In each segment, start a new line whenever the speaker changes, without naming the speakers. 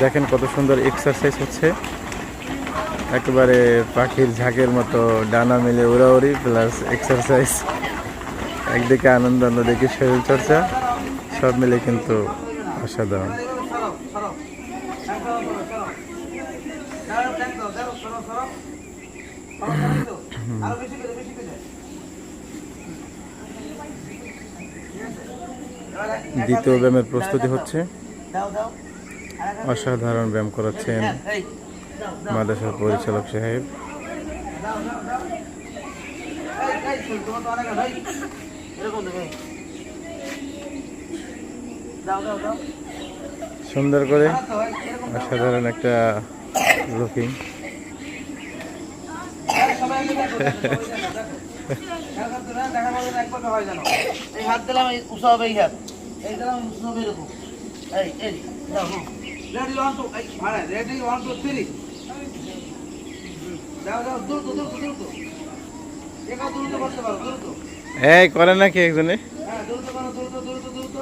দেখেন কত সুন্দর এক্সারসাইজ হচ্ছে। একেবারে পাখির ঝাঁকের মতো ডানা মিলে উড়াউড়ি প্লাস এক্সারসাইজ একদিকে আনন্দ, অন্যদিকে শরীর চর্চা সব মিলে কিন্তু অসাধারণ। দ্বিতীয় ব্যায়ামের প্রস্তুতি হচ্ছে। অসাধারণ ব্যায়াম করাচ্ছেন মাদ্রাসার পরিচালক সাহেব। সুন্দর করে অসাধারণ একটা লুকিং
এই হাত দিলাম উঁচা হবে, এই হাত। এই দিলাম, উঁচা হবে এরকম। এই এই দ্রুত দ্রুত দ্রুত। একা দ্রুত করতে পারো দ্রুত।
এই করে নাকি একজনে?
হ্যাঁ দ্রুত করো দ্রুত দ্রুত দ্রুত।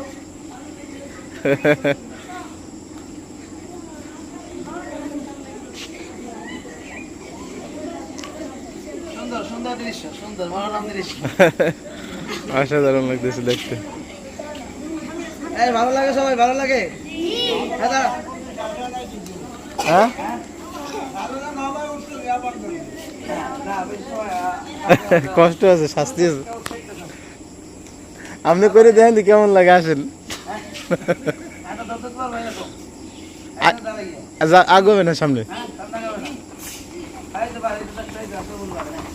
সুন্দর সুন্দর দৃশ্য সুন্দর মনোরম দৃশ্য।
অসাধারণ লাগতেছে দেখতে।
এই ভালো লাগে সবাই ভালো লাগে? হ্যাঁ দাঁড়া।
হ্যাঁ কষ্ট আছে শাস্তি আছে আপনি করে দেখেন তো কেমন লাগে আসেন
একটা দত্তক করব এরকম।
আ-
একটা দাঁড়িয়ে।
যা- আগাবে না সামনে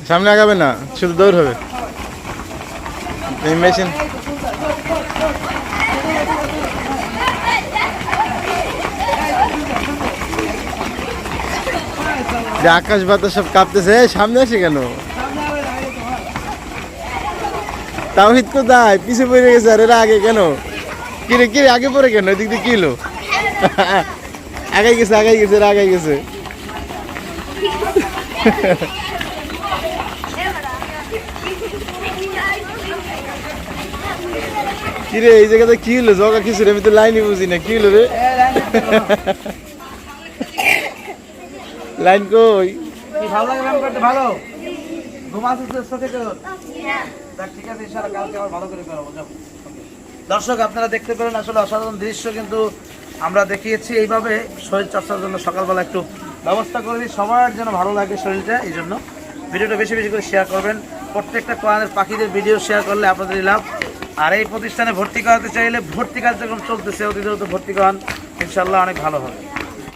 সামনে
আগাবে না শুধু দৌড় হবে এই মেশিন যে আকাশ বাতাস সব কাঁপতেছে সামনে আসে কেন?
সামনে যাবে না, এই তো, হ্যাঁ।
তাওহিদ কোথায়? পিছে পড়ে গেছে আর এরা আগে কেন? কিরে কিরে আগে পড়ে কেন? এদিক দিয়ে কি হলো? আগাই গেছে আগাই গেছে এরা আগাই গেছে। কিরে এই জায়গাতে কি হলো? জগা রে আমি তো লাইনই বুঝি না কি হলো রে?
লাইন
কই?
ভালো লাগে ব্যায়াম করতে? ভালো? ঠিক আছে কালকে আবার ভালো করে দর্শক, আপনারা দেখতে পেলেন আসলে অসাধারণ দৃশ্য, কিন্তু আমরা দেখিয়েছি এইভাবে শরীর চর্চার জন্য সকালবেলা একটু ব্যবস্থা করে দিই। সবার যেন ভালো লাগে শরীরটা, এই জন্য। ভিডিওটা বেশি বেশি করে শেয়ার করবেন। প্রত্যেকটা কোরআনের পাখিদের ভিডিও শেয়ার করলে আপনাদের লাভ। আর এই প্রতিষ্ঠানে ভর্তি করাতে চাইলে ভর্তি কার্যক্রম চলতেছে, অতি দ্রুত ভর্তি করান। ইনশাল্লাহ অনেক ভালো হবে।